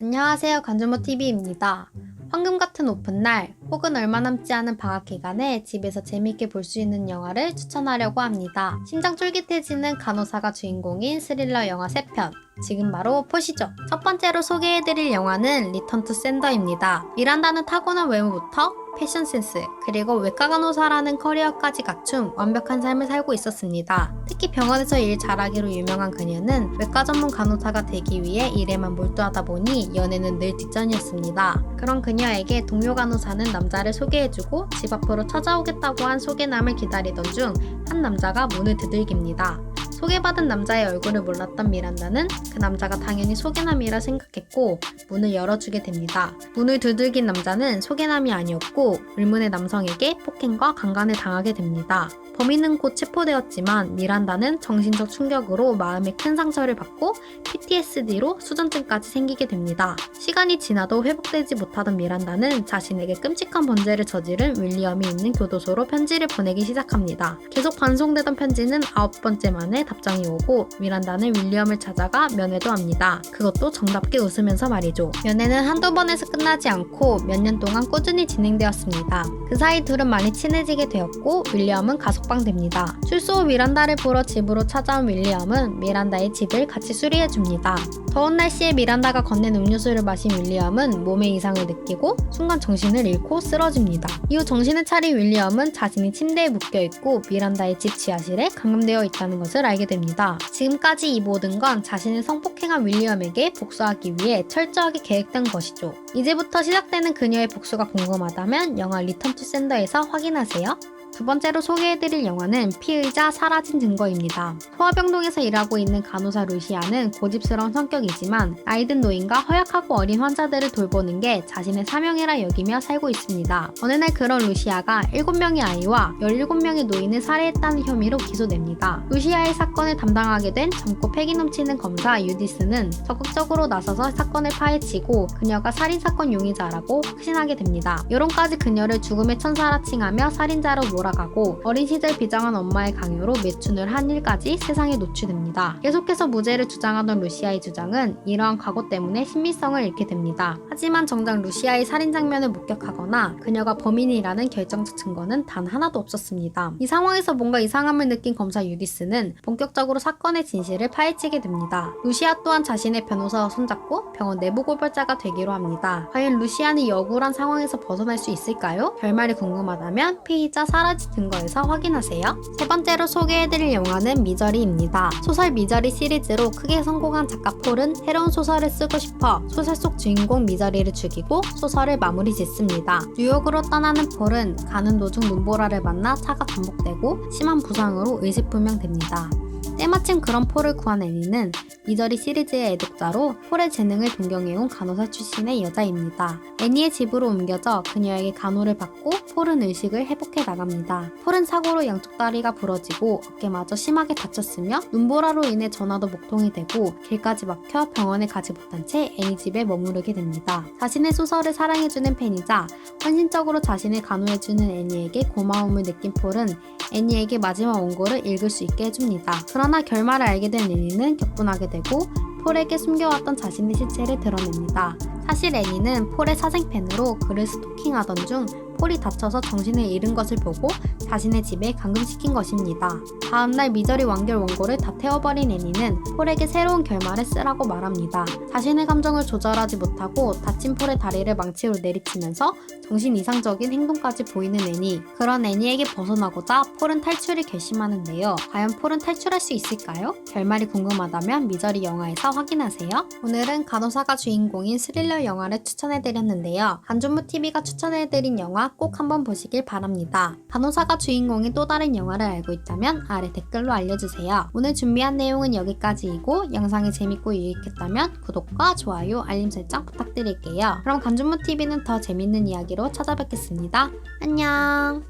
안녕하세요. 간주모TV입니다. 황금 같은 오픈날 혹은 얼마 남지 않은 방학 기간에 집에서 재밌게 볼 수 있는 영화를 추천하려고 합니다. 심장 쫄깃해지는 간호사가 주인공인 스릴러 영화 3편. 지금 바로 보시죠. 첫 번째로 소개해드릴 영화는 리턴 투 샌더입니다. 미란다는 타고난 외모부터 패션 센스, 그리고 외과 간호사라는 커리어까지 갖춘 완벽한 삶을 살고 있었습니다. 특히 병원에서 일 잘하기로 유명한 그녀는 외과 전문 간호사가 되기 위해 일에만 몰두하다 보니 연애는 늘 뒷전이었습니다. 그런 그녀에게 동료 간호사는 남자를 소개해주고 집 앞으로 찾아오겠다고 한 소개남을 기다리던 중 한 남자가 문을 두들깁니다. 소개받은 남자의 얼굴을 몰랐던 미란다는 그 남자가 당연히 소개남이라 생각했고 문을 열어주게 됩니다. 문을 두들긴 남자는 소개남이 아니었고 의문의 남성에게 폭행과 강간을 당하게 됩니다. 범인은 곧 체포되었지만 미란다는 정신적 충격으로 마음에 큰 상처를 받고 PTSD로 수전증까지 생기게 됩니다. 시간이 지나도 회복되지 못하던 미란다는 자신에게 끔찍한 범죄를 저지른 윌리엄이 있는 교도소로 편지를 보내기 시작합니다. 계속 반송되던 편지는 아홉 번째 만에 답장이 오고 미란다는 윌리엄을 찾아가 면회도 합니다. 그것도 정답게 웃으면서 말이죠. 면회는 한두 번에서 끝나지 않고 몇 년 동안 꾸준히 진행되었습니다. 그 사이 둘은 많이 친해지게 되었고 윌리엄은 가석방됩니다. 출소 후 미란다를 보러 집으로 찾아온 윌리엄은 미란다의 집을 같이 수리해줍니다. 더운 날씨에 미란다가 건넨 음료수를 마신 윌리엄은 몸에 이상을 느끼고 순간 정신을 잃고 쓰러집니다. 이후 정신을 차린 윌리엄은 자신이 침대에 묶여 있고 미란다의 집 지하실에 감금되어 있다는 것을 알게 됩니다. 지금까지 이 모든 건 자신을 성폭행한 윌리엄에게 복수하기 위해 철저하게 계획된 것이죠. 이제부터 시작되는 그녀의 복수가 궁금하다면 영화 리턴 투 샌더에서 확인하세요. 두 번째로 소개해드릴 영화는 피의자 사라진 증거입니다. 소아병동에서 일하고 있는 간호사 루시아는 고집스러운 성격이지만 나이든 노인과 허약하고 어린 환자들을 돌보는 게 자신의 사명이라 여기며 살고 있습니다. 어느 날 그런 루시아가 7명의 아이와 17명의 노인을 살해했다는 혐의로 기소됩니다. 루시아의 사건을 담당하게 된 젊고 패기 넘치는 검사 유디스는 적극적으로 나서서 사건을 파헤치고 그녀가 살인사건 용의자라고 확신하게 됩니다. 여론까지 그녀를 죽음의 천사라 칭하며 살인자로 몰아 가고 어린 시절 비장한 엄마의 강요로 매춘을 한 일까지 세상에 노출됩니다. 계속해서 무죄를 주장하던 루시아의 주장은 이러한 과거 때문에 신미성을 잃게 됩니다. 하지만 정작 루시아의 살인 장면을 목격하거나 그녀가 범인이라는 결정적 증거는 단 하나도 없었습니다. 이 상황에서 뭔가 이상함을 느낀 검사 유디스는 본격적으로 사건의 진실을 파헤치게 됩니다. 루시아 또한 자신의 변호사와 손잡고 병원 내부 고발자가 되기로 합니다. 과연 루시아는 이 억울한 상황에서 벗어날 수 있을까요? 결말이 궁금하다면 피의자 사라 진 증거에서 확인하세요. 세 번째로 소개해드릴 영화는 미저리입니다. 소설 미저리 시리즈로 크게 성공한 작가 폴은 새로운 소설을 쓰고 싶어 소설 속 주인공 미저리를 죽이고 소설을 마무리 짓습니다. 뉴욕으로 떠나는 폴은 가는 도중 눈보라를 만나 차가 전복되고 심한 부상으로 의식불명됩니다. 때마침 그런 폴을 구한 애니는 미저리 시리즈의 애독자로 폴의 재능을 동경해온 간호사 출신의 여자입니다. 애니의 집으로 옮겨져 그녀에게 간호를 받고 폴은 의식을 회복해 나갑니다. 폴은 사고로 양쪽 다리가 부러지고 어깨마저 심하게 다쳤으며 눈보라로 인해 전화도 목통이 되고 길까지 막혀 병원에 가지 못한 채 애니 집에 머무르게 됩니다. 자신의 소설을 사랑해주는 팬이자 헌신적으로 자신을 간호해주는 애니에게 고마움을 느낀 폴은 애니에게 마지막 원고를 읽을 수 있게 해줍니다. 그러나 결말을 알게 된 애니는 격분하게 되고 폴에게 숨겨왔던 자신의 시체를 드러냅니다. 사실 애니는 폴의 사생팬으로 그를 스토킹하던 중 폴이 다쳐서 정신을 잃은 것을 보고 자신의 집에 감금시킨 것입니다. 다음날 미저리 완결 원고를 다 태워버린 애니는 폴에게 새로운 결말을 쓰라고 말합니다. 자신의 감정을 조절하지 못하고 다친 폴의 다리를 망치로 내리치면서 정신 이상적인 행동까지 보이는 애니. 그런 애니에게 벗어나고자 폴은 탈출을 결심하는데요. 과연 폴은 탈출할 수 있을까요? 결말이 궁금하다면 미저리 영화에서 확인하세요. 오늘은 간호사가 주인공인 스릴러 영화를 추천해드렸는데요. 간존무TV가 추천해드린 영화 꼭 한번 보시길 바랍니다. 간호사가 주인공인 또 다른 영화를 알고 있다면 아래 댓글로 알려주세요. 오늘 준비한 내용은 여기까지이고 영상이 재밌고 유익했다면 구독과 좋아요, 알림 설정 부탁드릴게요. 그럼 간존무TV는 더 재밌는 이야기로 찾아뵙겠습니다. 안녕!